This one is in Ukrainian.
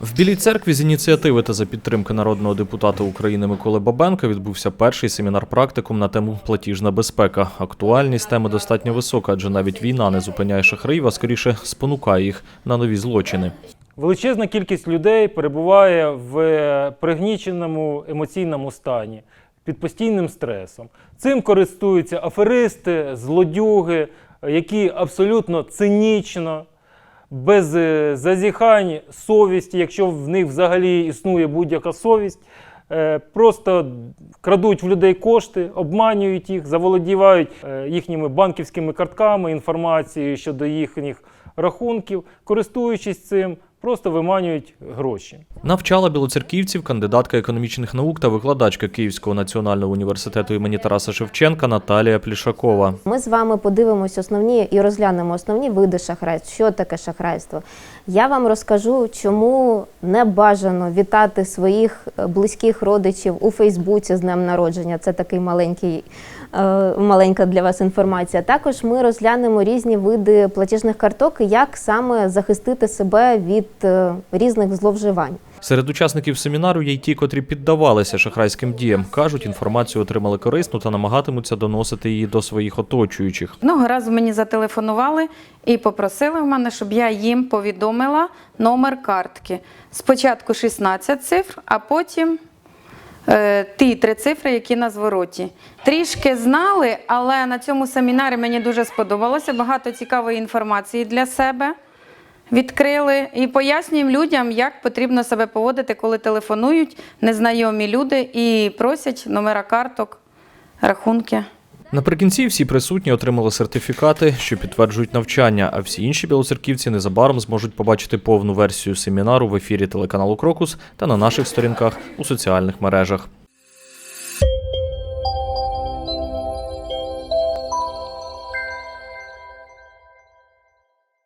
В Білій церкві з ініціативи та за підтримки народного депутата України Миколи Бабенка відбувся перший семінар практикум на тему платіжна безпека. Актуальність теми достатньо висока, адже навіть війна не зупиняє шахраїв, а скоріше спонукає їх на нові злочини. Величезна кількість людей перебуває в пригніченому емоційному стані під постійним стресом. Цим користуються аферисти, злодюги, які абсолютно цинічно, без е, зазіхань, совісті, якщо в них взагалі існує будь-яка совість, е, просто крадуть в людей кошти, обманюють їх, заволодівають е, їхніми банківськими картками, інформацією щодо їхніх рахунків, користуючись цим, просто виманюють гроші. Навчала білоцерківців кандидатка економічних наук та викладачка Київського національного університету імені Тараса Шевченка Наталія Плішакова. Ми з вами подивимось основні і розглянемо основні види шахрайств. Що таке шахрайство? Я вам розкажу, чому не бажано вітати своїх е, близьких родичів у Фейсбуці з днем народження. Це такий маленький, е, маленька для вас інформація. Також ми розглянемо різні види платіжних карток як саме захистити себе від е, різних зловживань. Серед учасників семінару є й ті, котрі піддавалися шахрайським діям. кажуть, інформацію отримали корисну та намагатимуться доносити її до своїх оточуючих. Одного разу мені зателефонували і попросили в мене, щоб я їм повідомила номер картки. Спочатку 16 цифр, а потім е, ті три цифри, які на звороті. Трішки знали, але на цьому семінарі мені дуже сподобалося. Багато цікавої інформації для себе відкрили і пояснюємо людям, як потрібно себе поводити, коли телефонують незнайомі люди і просять номера карток, рахунки. Наприкінці всі присутні отримали сертифікати, що підтверджують навчання, а всі інші білоцерківці незабаром зможуть побачити повну версію семінару в ефірі телеканалу Крокус та на наших сторінках у соціальних мережах.